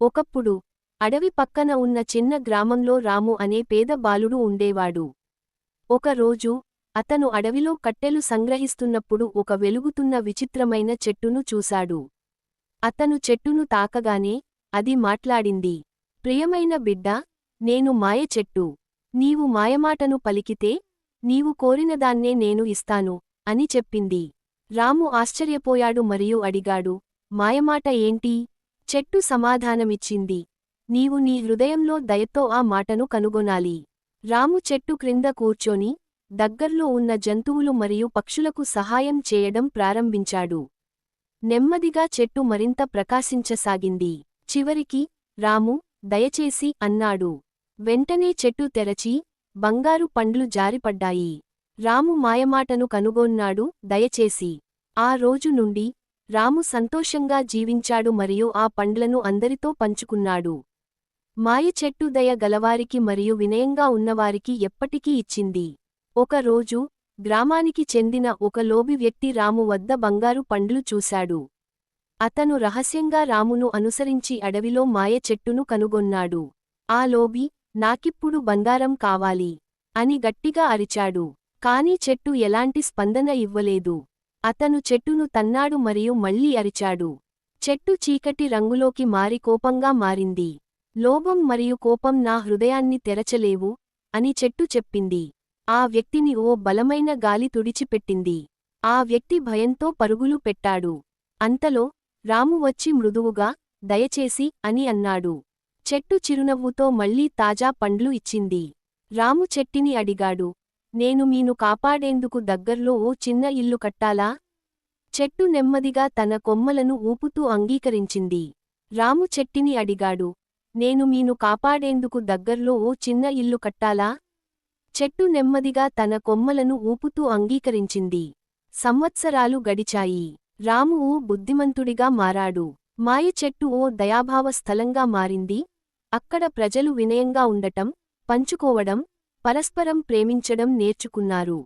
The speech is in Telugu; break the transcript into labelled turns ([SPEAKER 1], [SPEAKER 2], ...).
[SPEAKER 1] ఒకప్పుడు అడవి పక్కన ఉన్న చిన్న గ్రామంలో రాము అనే పేద బాలుడు ఉండేవాడు. ఒకరోజు అతను అడవిలో కట్టెలు సంగ్రహిస్తున్నప్పుడు ఒక వెలుగుతున్న విచిత్రమైన చెట్టును చూశాడు. అతను చెట్టును తాకగానే అది మాట్లాడింది. ప్రియమైన బిడ్డా నేను మాయ చెట్టు. నీవు మాయమాటను పలికితే నీవు కోరినదాన్నే నేను ఇస్తాను అని చెప్పింది. రాము ఆశ్చర్యపోయాడు మరియు అడిగాడు మాయమాట ఏంటి? చెట్టు సమాధానమిచ్చింది. నీవు నీ హృదయంలో దయతో ఆ మాటను కనుగొనాలి. రాము చెట్టు క్రింద కూర్చొని దగ్గర్లో ఉన్న జంతువులు మరియు పక్షులకు సహాయం చేయడం ప్రారంభించాడు. నెమ్మదిగా చెట్టు మరింత ప్రకాశించసాగింది. చివరికి రాము దయచేసి అన్నాడు. వెంటనే చెట్టు తెరచి బంగారు పండ్లు జారిపడ్డాయి. రాము మాయమాటను కనుగొన్నాడు దయచేసి ఆ రోజు నుండి రాము సంతోషంగా జీవించాడు మరియు ఆ పండ్లను అందరితో పంచుకున్నాడు. మాయ చెట్టు దయ గలవారికి మరియు వినయంగా ఉన్నవారికి ఎప్పటికీ ఇచ్చింది. ఒక రోజు గ్రామానికి చెందిన ఒక లోబి వ్యక్తి రాము వద్ద బంగారు పండ్లు చూశాడు. అతను రహస్యంగా రామును అనుసరించి అడవిలో మాయ చెట్టును కనుగొన్నాడు. ఆ లోబి నాకిప్పుడు బంగారం కావాలి అని గట్టిగా అరిచాడు. కాని చెట్టు ఎలాంటి స్పందన ఇవ్వలేదు. అతను చెట్టును తన్నాడు మరియు మళ్ళీ అరిచాడు. చెట్టు చీకటి రంగులోకి మారి కోపంగా మారింది. లోభం మరియు కోపం నా హృదయాన్ని తెరచలేవు అని చెట్టు చెప్పింది. ఆ వ్యక్తిని ఓ బలమైన గాలి తుడిచిపెట్టింది. ఆ వ్యక్తి భయంతో పరుగులు పెట్టాడు. అంతలో రాము వచ్చి మృదువుగా దయచేసి అని అన్నాడు. చెట్టు చిరునవ్వుతో మళ్ళీ తాజా పండ్లు ఇచ్చింది. రాము చెట్టిని అడిగాడు. నేను మీను కాపాడేందుకు దగ్గర్లో ఓ చిన్న ఇల్లు కట్టాలా? చెట్టు నెమ్మదిగా తన కొమ్మలను ఊపుతూ అంగీకరించింది. రాము చెట్టిని అడిగాడు. నేను మీను కాపాడేందుకు దగ్గర్లో ఓ చిన్న ఇల్లు కట్టాలా? చెట్టు నెమ్మదిగా తన కొమ్మలను ఊపుతూ అంగీకరించింది. సంవత్సరాలు గడిచాయి. రాము ఓ బుద్ధిమంతుడిగా మారాడు. మాయ చెట్టు ఓ దయాభావ స్థలంగా మారింది. అక్కడ ప్రజలు వినయంగా ఉండటం పంచుకోవడం పరస్పరం ప్రేమించడం నేర్చుకున్నారు.